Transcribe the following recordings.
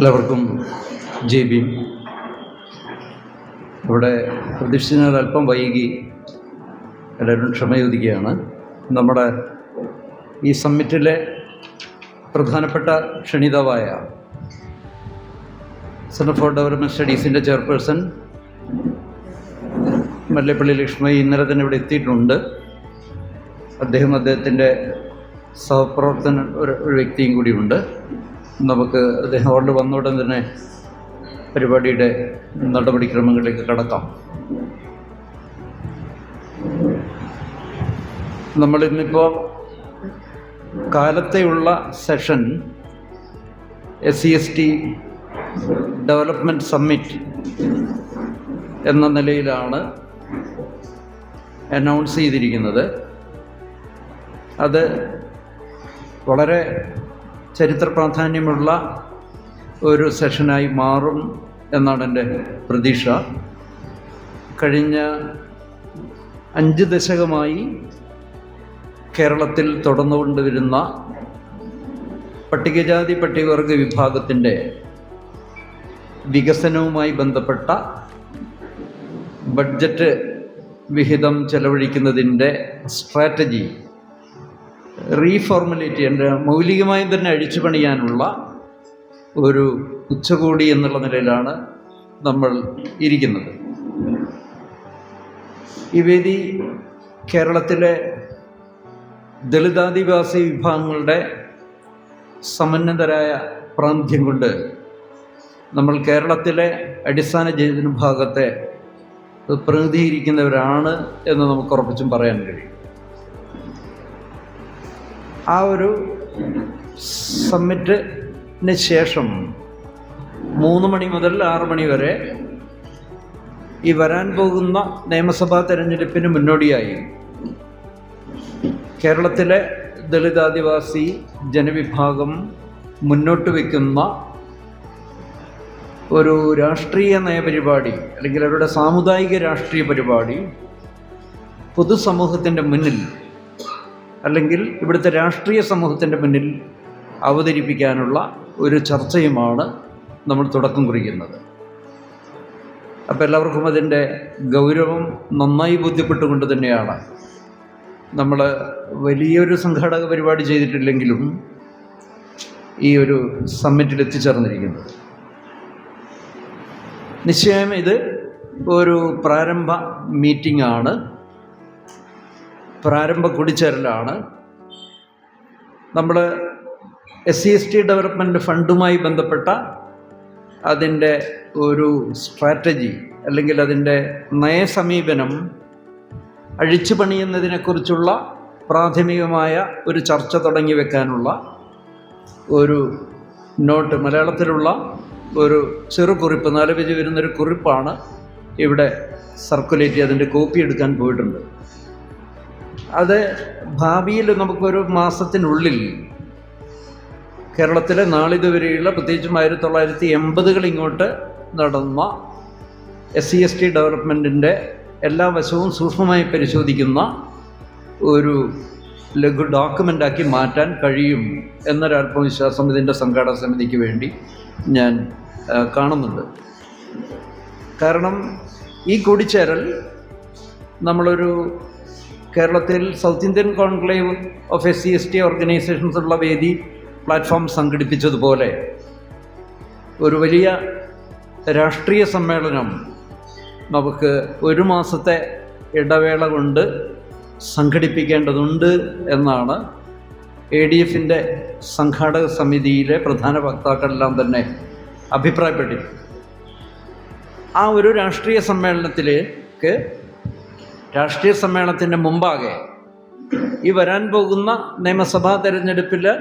എല്ലാവർക്കും J B ഇവിടെ പ്രതീക്ഷിച്ചതിനാൽ അല്പം വൈകി എല്ലാവരും ക്ഷമയോദിക്കുകയാണ് നമ്മുടെ ഈ സമ്മിറ്റിലെ പ്രധാനപ്പെട്ട ക്ഷണിതാവായ സെന്റർ ഫോർ ഡെവലപ്മെന്റ് സ്റ്റഡീസിന്റെ ചെയർപേഴ്സൺ മല്ലപ്പള്ളി ലക്ഷ്മി ഇന്നലെ തന്നെ ഇവിടെ എത്തിയിട്ടുണ്ട്. അദ്ദേഹം അദ്ദേഹത്തിന്റെ സഹപ്രവർത്തന ഒരു ഒരു വ്യക്തിയും കൂടിയുണ്ട്. നമുക്ക് അദ്ദേഹം അവിടെ വന്ന ഉടൻ തന്നെ പരിപാടിയുടെ നടപടിക്രമങ്ങളിലേക്ക് കടക്കാം. നമ്മൾ ഇന്നിപ്പോൾ കാലത്തെയുള്ള session S C S T development summit എന്ന നിലയിലാണ് അനൗൺസ് ചെയ്തിരിക്കുന്നത്. അത് വളരെ ചരിത്ര പ്രാധാന്യമുള്ള ഒരു സെഷനായി മാറും എന്നാണ് എന്റെ പ്രതീക്ഷ. കഴിഞ്ഞ അഞ്ച് ദശകമായി കേരളത്തിൽ തുടർന്നുകൊണ്ടുവരുന്ന പട്ടികജാതി പട്ടികവർഗ വിഭാഗത്തിന്റെ വികസനവുമായി ബന്ധപ്പെട്ട ബഡ്ജറ്റ് വിഹിതം ചെലവഴിക്കുന്നതിന്റെ സ്ട്രാറ്റജി റീഫോർമുലേറ്റ് ചെയ്യേണ്ട മൗലികമായും തന്നെ അഴിച്ചു പണിയാനുള്ള ഒരു ഉച്ചകോടി എന്നുള്ള നിലയിലാണ് നമ്മൾ ഇരിക്കുന്നത്. ഈ വേദി കേരളത്തിലെ ദളിതാദിവാസി വിഭാഗങ്ങളുടെ സമന്നതരായ പ്രാന്ത്യം കൊണ്ട് നമ്മൾ കേരളത്തിലെ അടിസ്ഥാന ജനവിഭാഗത്തെ പ്രതിനിധീകരിക്കുന്നവരാണ് എന്ന് നമുക്ക് ഉറപ്പിച്ചും പറയാൻ കഴിയും. ആ ഒരു സമ്മിറ്റിന് ശേഷം മൂന്ന് മണി മുതൽ ആറ് മണി വരെ ഈ വരാൻ പോകുന്ന നിയമസഭാ തെരഞ്ഞെടുപ്പിന് മുന്നോടിയായി കേരളത്തിലെ ദളിതാദിവാസി ജനവിഭാഗം മുന്നോട്ട് വയ്ക്കുന്ന ഒരു രാഷ്ട്രീയ നയപരിപാടി അല്ലെങ്കിൽ അവരുടെ സാമുദായിക രാഷ്ട്രീയ പരിപാടി പൊതുസമൂഹത്തിന്റെ മുന്നിൽ അല്ലെങ്കിൽ ഇവിടുത്തെ രാഷ്ട്രീയ സമൂഹത്തിന്റെ മുന്നിൽ അവതരിപ്പിക്കാനുള്ള ഒരു ചർച്ചയുമാണ് നമ്മൾ തുടക്കം കുറിക്കുന്നത്. അപ്പോൾ എല്ലാവർക്കും അതിന്റെ ഗൗരവം നന്നായി ബോധ്യപ്പെട്ടുകൊണ്ട് തന്നെയാണ് നമ്മൾ വലിയൊരു സംഘാടക പരിപാടി ചെയ്തിട്ടില്ലെങ്കിലും ഈ ഒരു സമ്മിറ്റിൽ എത്തിച്ചേർന്നിരിക്കുന്നത്. നിശ്ചയം ഇത് ഒരു പ്രാരംഭ മീറ്റിംഗ് ആണ്. പ്രാരംഭ കൂടിച്ചേരലാണ്. നമ്മൾ S C S T development ഫണ്ടുമായി ബന്ധപ്പെട്ട അതിന്റെ ഒരു സ്ട്രാറ്റജി അല്ലെങ്കിൽ അതിന്റെ നയസമീപനം അഴിച്ചു പണിയുന്നതിനെക്കുറിച്ചുള്ള പ്രാഥമികമായ ഒരു ചർച്ച തുടങ്ങി വെക്കാനുള്ള ഒരു നോട്ട് മലയാളത്തിലുള്ള ഒരു ചെറുകുറിപ്പ് നാല് പേജ് വരുന്നൊരു കുറിപ്പാണ് ഇവിടെ സർക്കുലേറ്റ് ചെയ്ത് അതിന്റെ കോപ്പി എടുക്കാൻ പോയിട്ടുണ്ട്. അത് ഭാവിയിൽ നമുക്കൊരു മാസത്തിനുള്ളിൽ കേരളത്തിലെ നാളിതുവരെയുള്ള പ്രത്യേകിച്ചും ആയിരത്തി തൊള്ളായിരത്തി എൺപതുകൾ ഇങ്ങോട്ട് നടന്ന എസ് സി എസ് ടി ഡെവലപ്മെന്റിന്റെ എല്ലാ വശവും സൂക്ഷ്മമായി പരിശോധിക്കുന്ന ഒരു ലഘു ഡോക്യുമെന്റാക്കി മാറ്റാൻ കഴിയും എന്നൊരാത്മവിശ്വാസം ഇതിന്റെ സംഘാടക സമിതിക്ക് വേണ്ടി ഞാൻ കാണുന്നുണ്ട്. കാരണം ഈ കൂടിച്ചേരൽ നമ്മളൊരു കേരളത്തിൽ south Indian conclave of S C S T organisations ഉള്ള വേദി പ്ലാറ്റ്ഫോം സംഘടിപ്പിച്ചതുപോലെ ഒരു വലിയ രാഷ്ട്രീയ സമ്മേളനം നമുക്ക് ഒരു മാസത്തെ ഇടവേള കൊണ്ട് സംഘടിപ്പിക്കേണ്ടതുണ്ട് എന്നാണ് എ ഡി എഫിന്റെ സംഘാടക സമിതിയിലെ പ്രധാന വക്താക്കളെല്ലാം തന്നെ അഭിപ്രായപ്പെട്ടിരുന്നു ആ ഒരു രാഷ്ട്രീയ സമ്മേളനത്തിലേക്ക് രാഷ്ട്രീയ സമ്മേളനത്തിന്റെ മുമ്പാകെ ഈ വരാൻ പോകുന്ന നിയമസഭാ തെരഞ്ഞെടുപ്പിൽ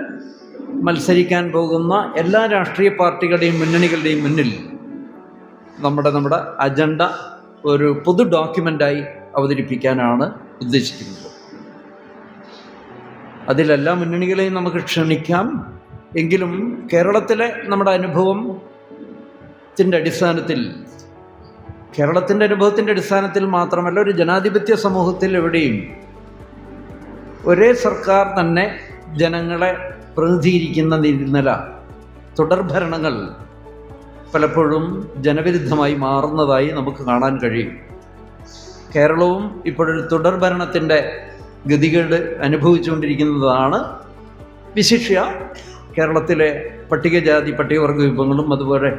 മത്സരിക്കാൻ പോകുന്ന എല്ലാ രാഷ്ട്രീയ പാർട്ടികളുടെയും മുന്നണികളുടെയും മുന്നിൽ നമ്മുടെ നമ്മുടെ അജണ്ട ഒരു പൊതു ഡോക്യുമെന്റായി അവതരിപ്പിക്കാനാണ് ഉദ്ദേശിക്കുന്നത്. അതിലെല്ലാ മുന്നണികളെയും നമുക്ക് ക്ഷണിക്കാം. എങ്കിലും കേരളത്തിലെ നമ്മുടെ അനുഭവത്തിന്റെ അടിസ്ഥാനത്തിൽ കേരളത്തിന്റെ അനുഭവത്തിന്റെ അടിസ്ഥാനത്തിൽ മാത്രമല്ല ഒരു ജനാധിപത്യ സമൂഹത്തിൽ എവിടെയും ഒരേ സർക്കാർ തന്നെ ജനങ്ങളെ പ്രതിനിധീകരിക്കുന്ന നില തുടർഭരണങ്ങൾ പലപ്പോഴും ജനവിരുദ്ധമായി മാറുന്നതായി നമുക്ക് കാണാൻ കഴിയും. കേരളവും ഇപ്പോഴൊരു തുടർ ഭരണത്തിന്റെ ഗതികേട് അനുഭവിച്ചുകൊണ്ടിരിക്കുന്നതാണ് വിശിഷ്യ കേരളത്തിലെ പട്ടികജാതി പട്ടികവർഗ വിഭവങ്ങളും അതുപോലെ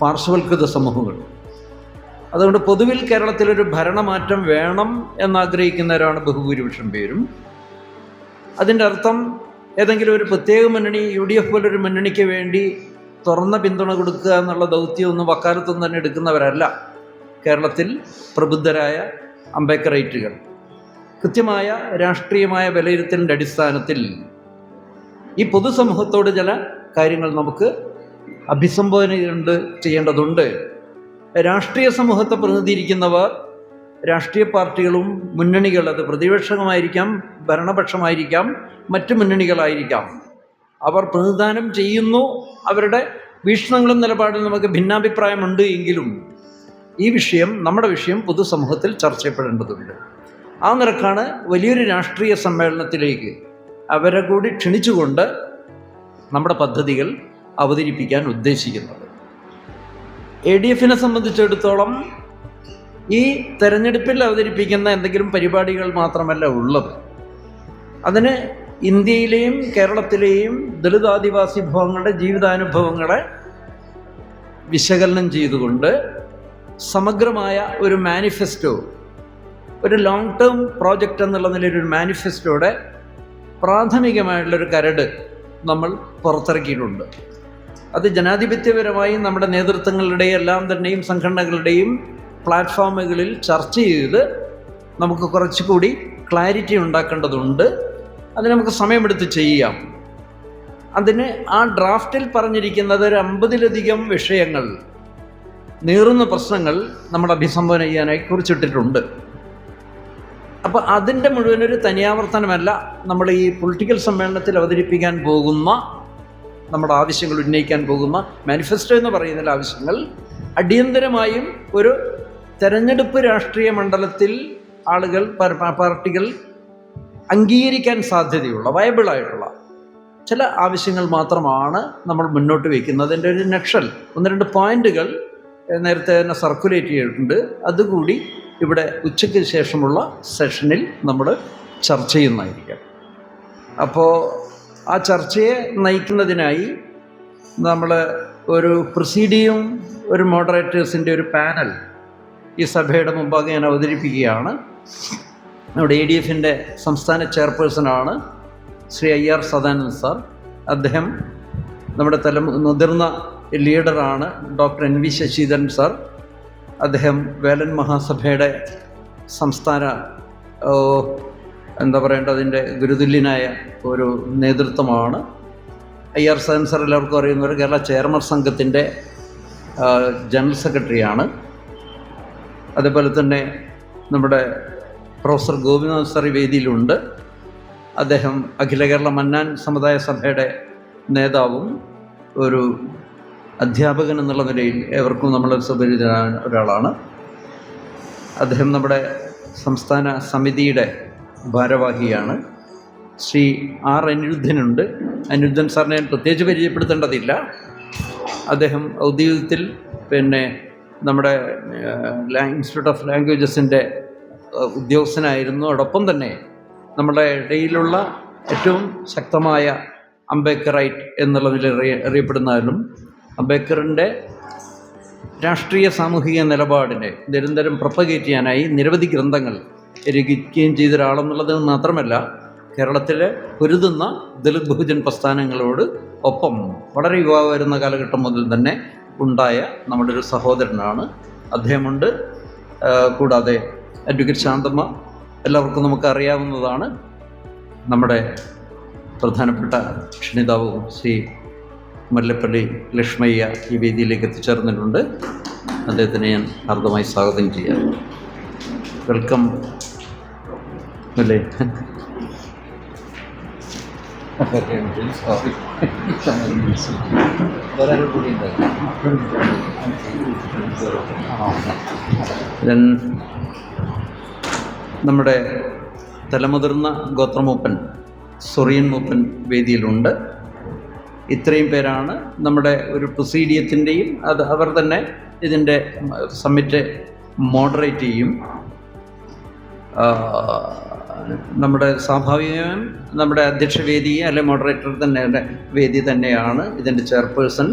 പാർശ്വവൽകൃത സമൂഹങ്ങളും. അതുകൊണ്ട് പൊതുവിൽ കേരളത്തിലൊരു ഭരണമാറ്റം വേണം എന്നാഗ്രഹിക്കുന്നവരാണ് ബഹുഭൂരിപക്ഷം പേരും. അതിന്റെ അർത്ഥം ഏതെങ്കിലും ഒരു പ്രത്യേക മുന്നണി യു ഡി എഫ് പോലൊരു മുന്നണിക്ക് വേണ്ടി തുറന്ന പിന്തുണ കൊടുക്കുക എന്നുള്ള ദൗത്യമൊന്നും വക്കാലത്തൊന്നും തന്നെ എടുക്കുന്നവരല്ല കേരളത്തിൽ പ്രബുദ്ധരായ അംബേദ്കറൈറ്റുകൾ. കൃത്യമായ രാഷ്ട്രീയമായ വിലയിരുത്തലിന്റെ അടിസ്ഥാനത്തിൽ ഈ പൊതുസമൂഹത്തോട് ചില കാര്യങ്ങൾ നമുക്ക് അഭിസംബോധന ചെയ്യേണ്ടതുണ്ട്. രാഷ്ട്രീയ സമൂഹത്തെ പ്രതിനിധീകരിക്കുന്നവർ രാഷ്ട്രീയ പാർട്ടികളും മുന്നണികൾ അത് പ്രതിപക്ഷമായിരിക്കാം ഭരണപക്ഷമായിരിക്കാം മറ്റു മുന്നണികളായിരിക്കാം. അവർ പ്രതിദാനം ചെയ്യുന്നു അവരുടെ വീക്ഷണങ്ങളും നിലപാടും നമുക്ക് ഭിന്നാഭിപ്രായമുണ്ട് എങ്കിലും ഈ വിഷയം നമ്മുടെ വിഷയം പൊതുസമൂഹത്തിൽ ചർച്ച ചെയ്യപ്പെടേണ്ടതുണ്ട് ആ നിരക്കാണ് വലിയൊരു രാഷ്ട്രീയ സമ്മേളനത്തിലേക്ക് അവരെ കൂടി ക്ഷണിച്ചുകൊണ്ട് നമ്മുടെ പദ്ധതികൾ അവതരിപ്പിക്കാൻ ഉദ്ദേശിക്കുന്നത്. എ ഡി എഫിനെ സംബന്ധിച്ചിടത്തോളം ഈ തെരഞ്ഞെടുപ്പിൽ അവതരിപ്പിക്കുന്ന എന്തെങ്കിലും പരിപാടികൾ മാത്രമല്ല ഉള്ളത്. അതിന് ഇന്ത്യയിലെയും കേരളത്തിലെയും ദളിത് ആദിവാസി വിഭവങ്ങളുടെ ജീവിതാനുഭവങ്ങളെ വിശകലനം ചെയ്തുകൊണ്ട് സമഗ്രമായ ഒരു മാനിഫെസ്റ്റോ ഒരു ലോങ് ടേം പ്രോജക്റ്റ് എന്നുള്ള നിലയിൽ ഒരു മാനിഫെസ്റ്റോയുടെ പ്രാഥമികമായിട്ടുള്ളൊരു കരട് നമ്മൾ പുറത്തിറക്കിയിട്ടുണ്ട്. അത് ജനാധിപത്യപരമായി നമ്മുടെ നേതൃത്വങ്ങളുടെ എല്ലാം തന്നെയും സംഘടനകളുടെയും പ്ലാറ്റ്ഫോമുകളിൽ ചർച്ച ചെയ്ത് നമുക്ക് കുറച്ചുകൂടി ക്ലാരിറ്റി ഉണ്ടാക്കേണ്ടതുണ്ട്. അത് നമുക്ക് സമയമെടുത്ത് ചെയ്യാം. അതിന് ആ ഡ്രാഫ്റ്റിൽ പറഞ്ഞിരിക്കുന്നത് ഒരു അമ്പതിലധികം വിഷയങ്ങൾ നീറുന്ന പ്രശ്നങ്ങൾ നമ്മൾ അഭിസംബോധന ചെയ്യാനായി കുറിച്ചിട്ടിട്ടുണ്ട്. അപ്പോൾ അതിന്റെ മുഴുവനൊരു തനിയാവർത്തനമല്ല നമ്മൾ ഈ പൊളിറ്റിക്കൽ സമ്മേളനത്തിൽ അവതരിപ്പിക്കാൻ പോകുന്ന നമ്മുടെ ആവശ്യങ്ങൾ ഉന്നയിക്കാൻ പോകുന്ന മാനിഫെസ്റ്റോ എന്ന് പറയുന്ന ആവശ്യങ്ങൾ അടിയന്തരമായും ഒരു തെരഞ്ഞെടുപ്പ് രാഷ്ട്രീയ മണ്ഡലത്തിൽ ആളുകൾ പാർട്ടികൾ അംഗീകരിക്കാൻ സാധ്യതയുള്ള വയബിളായിട്ടുള്ള ചില ആവശ്യങ്ങൾ മാത്രമാണ് നമ്മൾ മുന്നോട്ട് വയ്ക്കുന്നത്. അതിന്റെ ഒരു നക്ഷൽ ഒന്ന് രണ്ട് പോയിന്റുകൾ നേരത്തെ തന്നെ സർക്കുലേറ്റ് ചെയ്തിട്ടുണ്ട്. അതുകൂടി ഇവിടെ ഉച്ചയ്ക്ക് ശേഷമുള്ള സെഷനിൽ നമ്മൾ ചർച്ച ചെയ്യുന്നതായിരിക്കും. അപ്പോൾ ആ ചർച്ചയെ നയിക്കുന്നതിനായി നമ്മൾ ഒരു പ്രസീഡിയും ഒരു മോഡറേറ്റേഴ്സിന്റെ ഒരു പാനൽ ഈ സഭയുടെ മുമ്പാകെ ഞാൻ അവതരിപ്പിക്കുകയാണ്. നമ്മുടെ എ ഡി എഫിന്റെ സംസ്ഥാന ചെയർപേഴ്സണാണ് Shri I R Sadanand sir. അദ്ദേഹം നമ്മുടെ തല മുതിർന്ന ലീഡറാണ് doctor N V Sasidharan sir. അദ്ദേഹം വേലൻ മഹാസഭയുടെ സംസ്ഥാന എന്താ പറയേണ്ടതിന്റെ ഗുരുതുല്യനായ ഒരു നേതൃത്വമാണ്. ഐ ആർ സയൻസർ എല്ലാവർക്കും അറിയുന്ന ഒരു കേരള ചെയർമാൻ സംഘത്തിന്റെ ജനറൽ സെക്രട്ടറിയാണ്. അതേപോലെ തന്നെ നമ്മുടെ പ്രൊഫസർ ഗോപിനാഥ് സാറി വേദിയിലുണ്ട്. അദ്ദേഹം അഖില കേരള മന്നാൻ സമുദായ സഭയുടെ നേതാവും ഒരു അധ്യാപകൻ എന്നുള്ള നിലയിൽ ഏവർക്കും നമ്മൾ സുപരിചിതനായ ഒരാളാണ്. അദ്ദേഹം നമ്മുടെ സംസ്ഥാന സമിതിയുടെ ഭാരവാഹിയാണ്. ശ്രീ ആർ അനിരുദ്ധനുണ്ട്. അനിരുദ്ധൻ സാറിനെ പ്രത്യേകിച്ച് പരിചയപ്പെടുത്തേണ്ടതില്ല. അദ്ദേഹം ഔദ്യോഗികത്തിൽ പിന്നെ നമ്മുടെ ഇൻസ്റ്റിറ്റ്യൂട്ട് ഓഫ് ലാംഗ്വേജസിന്റെ ഉദ്യോഗസ്ഥനായിരുന്നു. അതോടൊപ്പം തന്നെ നമ്മുടെ ഇടയിലുള്ള ഏറ്റവും ശക്തമായ അംബേദ്കറൈറ്റ് എന്നുള്ളതിൽ അറിയപ്പെടുന്നതിലും അംബേദ്കറിന്റെ രാഷ്ട്രീയ സാമൂഹിക നിലപാടിനെ നിരന്തരം പ്രൊപ്പഗേറ്റ് ചെയ്യാനായി നിരവധി ഗ്രന്ഥങ്ങൾ രചിക്കുകയും ചെയ്ത ഒരാളെന്നുള്ളത് മാത്രമല്ല കേരളത്തിലെ പൊരുതുന്ന ദളിത് ബഹുജൻ പ്രസ്ഥാനങ്ങളോട് ഒപ്പം വളരെ യുവാവായിരുന്ന കാലഘട്ടം മുതൽ തന്നെ ഉണ്ടായ നമ്മുടെ ഒരു സഹോദരനാണ്. അദ്ദേഹമുണ്ട്. കൂടാതെ അഡ്വക്കേറ്റ് ശാന്തമ്മ എല്ലാവർക്കും നമുക്ക് അറിയാവുന്നതാണ് നമ്മുടെ പ്രധാനപ്പെട്ട ക്ഷണിതാവും ശ്രീ മല്ലപ്പള്ളി ലക്ഷ്മയ്യ ഈ വേദിയിലേക്ക് എത്തിച്ചേർന്നിട്ടുണ്ട്. അദ്ദേഹത്തിനെ ഞാൻ ഹാർദമായി സ്വാഗതം ചെയ്യാം. വെൽക്കം. അല്ലേ? നമ്മുടെ തലമുതിർന്ന ഗോത്രമൂപ്പൻ സൊറിയൻ മൂപ്പൻ വേദിയിലുണ്ട്. ഇത്രയും പേരാണ് നമ്മുടെ ഒരു പ്രൊസീഡിയത്തിന്റെയും അത് അവർ തന്നെ ഇതിന്റെ സമ്മിറ്റ് മോഡറേറ്റ് ചെയ്യും. നമ്മുടെ സ്വാഭാവികമായും നമ്മുടെ അധ്യക്ഷ വേദി അല്ലെ മോഡറേറ്റർ തന്നെ വേദി തന്നെയാണ്. ഇതിന്റെ ചെയർപേഴ്സൺ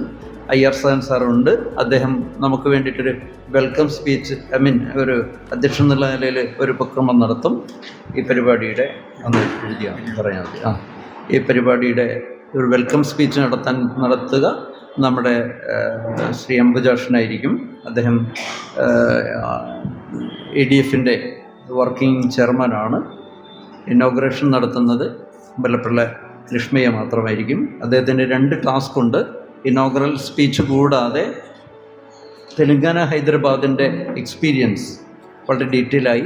ആർ സാൻ സാറുണ്ട് അദ്ദേഹം നമുക്ക് വേണ്ടിയിട്ടൊരു വെൽക്കം സ്പീച്ച് ഐ മീൻ ഒരു അധ്യക്ഷൻ എന്നുള്ള നിലയിൽ ഒരു ഉപക്രമം നടത്തും. ഈ പരിപാടിയുടെ ഒന്ന് എഴുതിയാണ് പറയാൻ ആ ഈ പരിപാടിയുടെ ഒരു വെൽക്കം സ്പീച്ച് നടത്താൻ നടത്തുക നമ്മുടെ ശ്രീ അംബുജാഷനായിരിക്കും അദ്ദേഹം എ ഡി എഫിന്റെ വർക്കിംഗ് ചെയർമാനാണ് ഇനോഗ്രേഷൻ നടത്തുന്നത് ബലപ്പിള്ള ലക്ഷ്മിയെ മാത്രമായിരിക്കും. അദ്ദേഹത്തിന്റെ രണ്ട് ടാസ്ക് ഉണ്ട്. ഇനോഗ്രൽ സ്പീച്ച് കൂടാതെ തെലുങ്കാന ഹൈദരാബാദിന്റെ എക്സ്പീരിയൻസ് വളരെ ഡീറ്റെയിലായി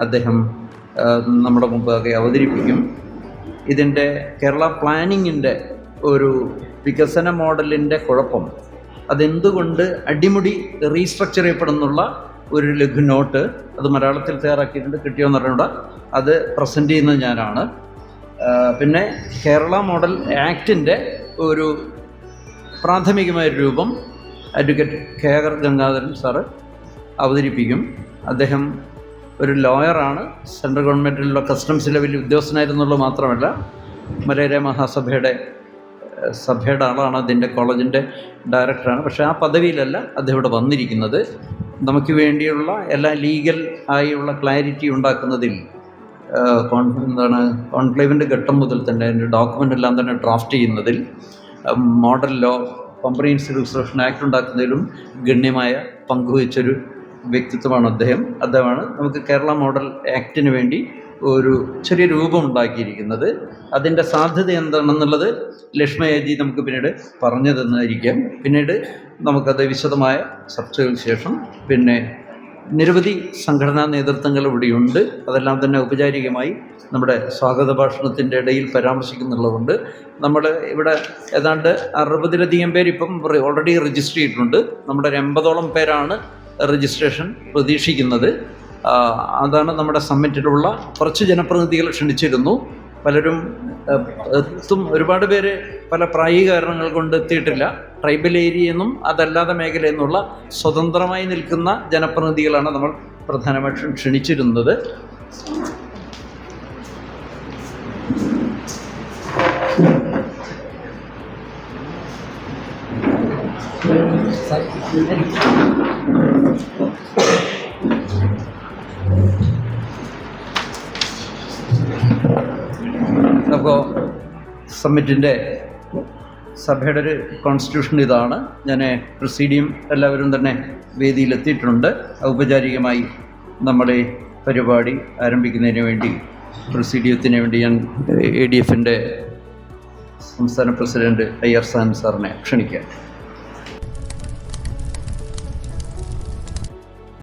അദ്ദേഹം നമ്മുടെ മുമ്പാകെ അവതരിപ്പിക്കും. ഇതിന്റെ കേരള പ്ലാനിങ്ങിന്റെ ഒരു വികസന മോഡലിന്റെ കുഴപ്പം. അതെന്തുകൊണ്ട് അടിമുടി റീസ്ട്രക്ചർ ചെയ്യപ്പെടുന്നുള്ള ഒരു ലഘു നോട്ട് അത് മലയാളത്തിൽ തയ്യാറാക്കിയിട്ടുണ്ട്. കിട്ടിയോന്ന് പറഞ്ഞുകൂടെ അത് പ്രസന്റ് ചെയ്യുന്നത് ഞാനാണ്. പിന്നെ കേരള മോഡൽ ആക്ടിന്റെ ഒരു പ്രാഥമികമായ രൂപം advocate K R Gangadharan sir അവതരിപ്പിക്കും. അദ്ദേഹം ഒരു ലോയറാണ് സെൻട്രൽ ഗവൺമെന്റിലുള്ള കസ്റ്റംസ് വലിയ ഉദ്യോഗസ്ഥനായിരുന്നുള്ളൂ മാത്രമല്ല മലയാള മഹാസഭയുടെ സഭയുടെ ആളാണ്. അതിന്റെ കോളേജിന്റെ ഡയറക്ടറാണ് പക്ഷേ ആ പദവിയിലല്ല അദ്ദേഹം ഇവിടെ വന്നിരിക്കുന്നത്. നമുക്ക് വേണ്ടിയുള്ള എല്ലാ ലീഗൽ ആയുള്ള ക്ലാരിറ്റി ഉണ്ടാക്കുന്നതിൽ എന്താണ് കോൺക്ലേവിന്റെ ഘട്ടം മുതൽ തന്നെ അതിന്റെ ഡോക്യുമെന്റ് എല്ലാം തന്നെ ഡ്രാഫ്റ്റ് ചെയ്യുന്നതിൽ model law comprehensive reservation act ഉണ്ടാക്കുന്നതിലും ഗണ്യമായ പങ്കുവച്ചൊരു വ്യക്തിത്വമാണ് അദ്ദേഹം. അദ്ദേഹമാണ് നമുക്ക് കേരള മോഡൽ ആക്ടിന് വേണ്ടി ഒരു ചെറിയ രൂപം ഉണ്ടാക്കിയിരിക്കുന്നത്. അതിന്റെ സാധ്യത എന്താണെന്നുള്ളത് ലക്ഷ്മയജി നമുക്ക് പിന്നീട് പറഞ്ഞു തന്നായിരിക്കാം പിന്നീട് നമുക്കത് വിശദമായ ചർച്ചകൾക്ക് ശേഷം പിന്നെ നിരവധി സംഘടനാ നേതൃത്വങ്ങൾ ഇവിടെയുണ്ട്. അതെല്ലാം തന്നെ ഔപചാരികമായി നമ്മുടെ സ്വാഗത ഭാഷണത്തിന്റെ ഇടയിൽ പരാമർശിക്കുന്നുള്ളതുകൊണ്ട് നമ്മൾ ഇവിടെ ഏതാണ്ട് അറുപതിലധികം പേര് ഇപ്പം ഓൾറെഡി രജിസ്റ്റർ ചെയ്തിട്ടുണ്ട്. നമ്മുടെ ഒരു എൺപതോളം പേരാണ് രജിസ്ട്രേഷൻ പ്രതീക്ഷിക്കുന്നത്. അതാണ് നമ്മുടെ സമ്മിറ്റിലുള്ള കുറച്ച് ജനപ്രതിനിധികൾ ക്ഷണിച്ചിരുന്നു. പലരും എത്തും ഒരുപാട് പേര് പല പ്രായോഗിക കാരണങ്ങൾ കൊണ്ട് എത്തിയിട്ടില്ല. ട്രൈബൽ ഏരിയ എന്നും അതല്ലാതെ മേഖലയിൽ നിന്നുള്ള സ്വതന്ത്രമായി നിൽക്കുന്ന ജനപ്രതിനിധികളാണ് നമ്മൾ പ്രധാനമായിട്ടും ക്ഷണിച്ചിരുന്നത്. അപ്പോൾ സമ്മിറ്റിന്റെ സഭയുടെ ഒരു കോൺസ്റ്റിറ്റ്യൂഷൻ ഇതാണ്. ഞാൻ പ്രസീഡിയം എല്ലാവരും തന്നെ വേദിയിലെത്തിയിട്ടുണ്ട്. ഔപചാരികമായി നമ്മുടെ പരിപാടി ആരംഭിക്കുന്നതിന് വേണ്ടി പ്രസീഡിയത്തിന് വേണ്ടി ഞാൻ എ ഡി എഫിന്റെ സംസ്ഥാന പ്രസിഡന്റ് ഐ ആർ സാൻ സാറിനെ ക്ഷണിക്കാം